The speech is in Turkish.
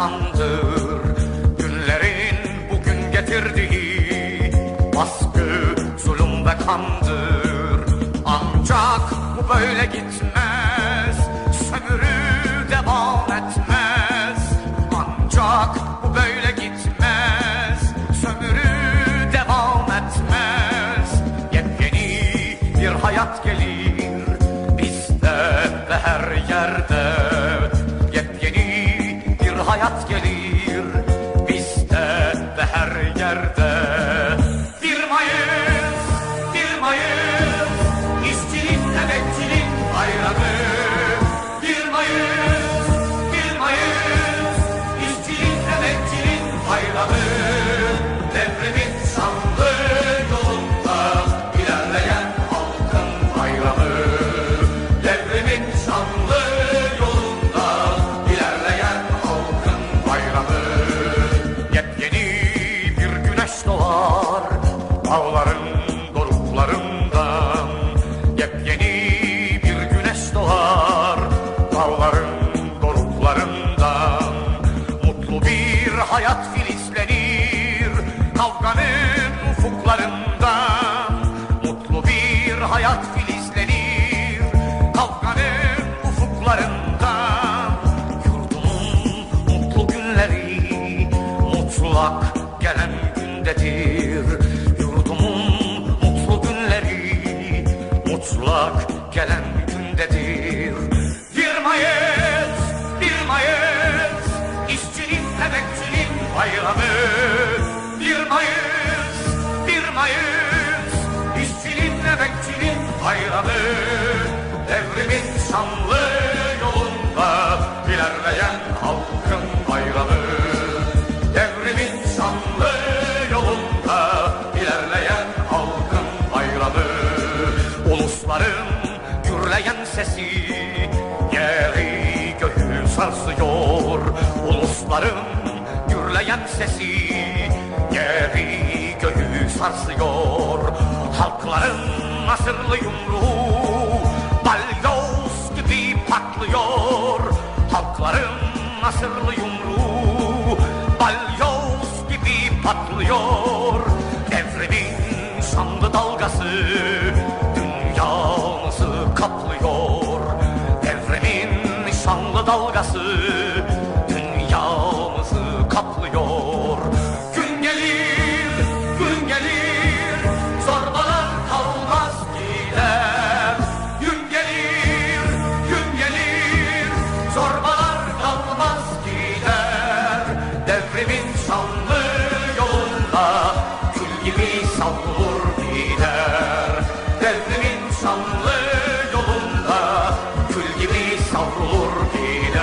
insandır Günlerin bugün getirdiği Baskı, zulüm ve kandır. Ancak bu böyle gitmez Sömürü devam etmez. Ancak bu böyle gitmez Sömürü devam etmez. Yepyeni bir hayat gelir. Glamour. Mutlak gelen gündedir. Yurdumun mutlu günleri. Mutlak gelen gündedir. Bir Mayıs, bir Mayıs. İşçinin emekçinin bayramı. Bir Mayıs, bir Mayıs. İşçinin emekçinin bayramı. Devrimin şanlı sesi yeri göğü sarsıyor Ulusların gürleyen sesi. Yeri göğü sarsıyor Halkların nasırlı yumruğu. Balyoz gibi patlıyor Halkların nasırlı yumruğu. Balyoz gibi patlıyor Devrimin şanlı dalgası Devrimin şanlı dalgası dünyamızı porque